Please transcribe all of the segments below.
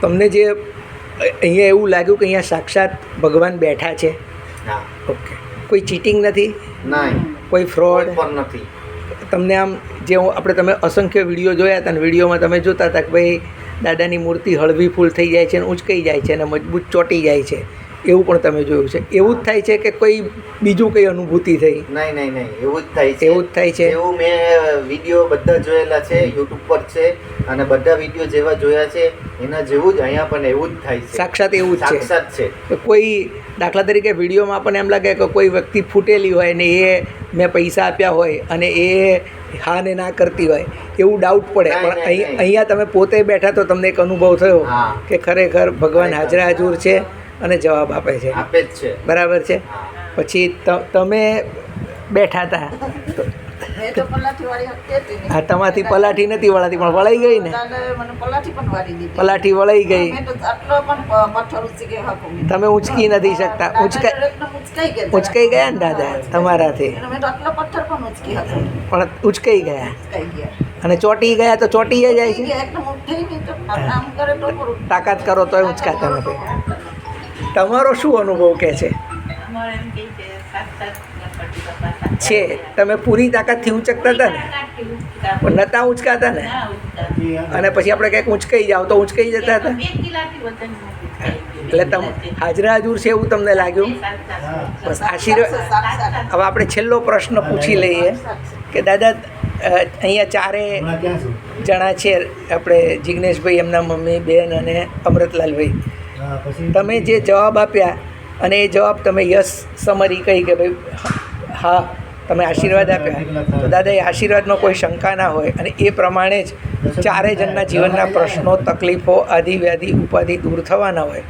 તમને જે અહીંયા એવું લાગ્યું કે અહીંયા સાક્ષાત ભગવાન બેઠા છે? હા. ઓકે કોઈ ચીટિંગ નથી? ના કોઈ ફ્રોડ પણ નથી. તમને આમ જે હું- આપણે તમે અસંખ્ય વીડિયો જોયા હતા અને વિડીયોમાં તમે જોતા હતા કે ભાઈ દાદાની મૂર્તિ હળવી ફૂલ થઈ જાય છે અને ઉંચકાઈ જાય છે અને મજબૂત ચોંટી જાય છે. એવું પણ તમે જોયું છે. એવું જ થાય છે કે કોઈ બીજું કંઈ અનુભૂતિ થઈ? નહીં નહીં નહીં. એવું જ થાય છે. એવું જ થાય છે? એવું મેં વીડિયો બધા જોયેલા છે યુટ્યુબ પર છે અને બધા વીડિયો જેવા જોયા છે એના જેવું જ અહીંયા પણ એવું જ થાય છે. સાક્ષાત એવું જ છે. સાક્ષાત છે. કે કોઈ દાખલા તરીકે વિડીયોમાં આપણને એમ લાગે કે કોઈ વ્યક્તિ ફૂટેલી હોય ને એ મેં પૈસા આપ્યા હોય અને એ હા ને ના કરતી હોય એવું ડાઉટ પડે. પણ અહીં અહીંયા તમે પોતે બેઠા તો તમને એક અનુભવ થયો કે ખરેખર ભગવાન હાજરા હાજુર છે. અને જવાબ આપે છે. આપે જ છે. બરાબર છે? પછી ત- તમે બેઠા હતા મેં તો પલાઠી વાળી હતી જ નહીં. હા તમારાથી પલાઠી નથી વળાતી પણ વળાઈ ગઈ ને? પલાઠી પણ વાળી દીધી. પલાઠી વળાઈ ગઈ. મેં તો આટલો પણ પ- પથ્થર ઉચકી શકું નહીં. તમે ઉંચકી નથી શકતા. ઉંચકાઈ ગયા ઉંચકાઈ ગયા ને દાદા તમારાથી? અને મેં તો આટલો પથ્થર પણ ઉંચકાઈ ગયા? અને ચોંટી ગયા તો ચોંટી જાય છે? તો કરે તો. તાકાત કરો તોય ઉંચકાતા નથી. તમારો શું અનુભવ કે છે? અમારે એમ કહે છે. છે તમે પૂરી તાકાતથી ઉંચકતા હતા ને? પણ નતા ઉંચકાતા ને? અને પછી આપણે કંઈક ઉંચકાઈ જાવ તો ઉંચકાઈ જતા હતા. એટલે તમ હાજરા હાજુર છે એવું તમને લાગ્યું? બસ આશીર્વાદ હવે આપણે છેલ્લો પ્રશ્ન પૂછી લઈએ કે દાદા અહીંયા ચારે જણા છે આપણે જિગ્નેશભાઈ એમના મમ્મી બેન અને અમૃતલાલભાઈ. તમે જે જવાબ આપ્યા અને એ જવાબ તમે યસ સમરી કહી કે ભાઈ હા તમે આશીર્વાદ આપ્યા. તો દાદા એ આશીર્વાદમાં કોઈ શંકા ના હોય અને એ પ્રમાણે જ ચારે જણના જીવનના પ્રશ્નો તકલીફો આધિ વ્યાધિ ઉપાધિ દૂર થવાના હોય.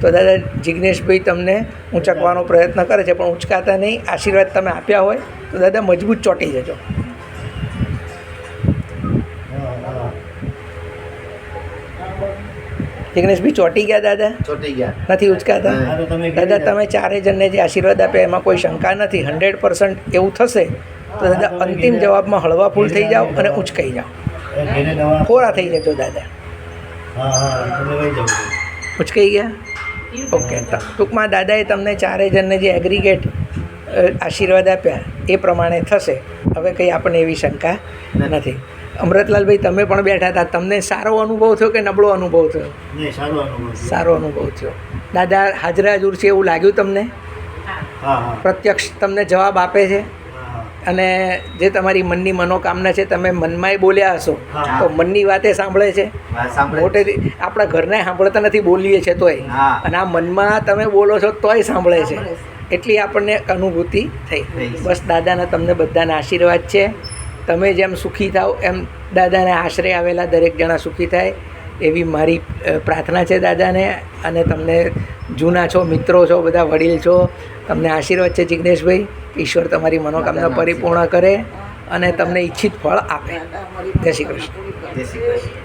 તો દાદા જિગ્નેશભાઈ તમને ઊંચકવાનો પ્રયત્ન કરે છે પણ ઊંચકાતા નહીં. આશીર્વાદ તમે આપ્યા હોય તો દાદા મજબૂત ચોંટી જજો. જિગ્નેશભાઈ ચોંટી ગયા દાદા? ચોટી ગયા. નથી ઉચકાતા? દાદા તમે ચારે જણને જે આશીર્વાદ આપ્યા એમાં કોઈ શંકા નથી. હંડ્રેડ પર્સન્ટ એવું થશે તો દાદા અંતિમ જવાબમાં હળવા ફૂલ થઈ જાઓ અને ઉચકાઈ જાઓ. ફોરા થઈ જજો દાદા. ઉચકાઈ ગયા? ઓકે ટૂંકમાં દાદાએ તમને ચારે જણને જે એગ્રીગેટ આશીર્વાદ આપ્યા. એ પ્રમાણે થશે. હવે કંઈ આપણને એવી શંકા નથી. અમૃતલાલભાઈ તમે પણ બેઠા હતા. તમને સારો અનુભવ થયો કે નબળો અનુભવ થયો? સારો અનુભવ થયો. દાદા હાજરા હજુર છે એવું લાગ્યું તમને? પ્રત્યક્ષ તમને જવાબ આપે છે? અને જે તમારી મનની મનોકામના છે તમે મનમાંય બોલ્યા હશો તો મનની વાતે સાંભળે છે? મોટે મોટેથી આપણા ઘરને સાંભળતા નથી બોલીએ છીએ તોય. અને આ મનમાં તમે બોલો છો તોય સાંભળે છે. એટલી આપણને અનુભૂતિ થઈ. બસ દાદાના તમને બધાના આશીર્વાદ છે. તમે જેમ સુખી થાઓ એમ દાદાને આશરે આવેલા દરેક જણા સુખી થાય એવી મારી પ્રાર્થના છે દાદાને. અને તમને જૂના છો મિત્રો છો બધા વડીલ છો તમને આશીર્વાદ છે જિગ્નેશભાઈ ઈશ્વર તમારી મનોકામના પરિપૂર્ણ કરે અને તમને ઈચ્છિત ફળ આપે. જય શ્રી કૃષ્ણ. જય શ્રી કૃષ્ણ.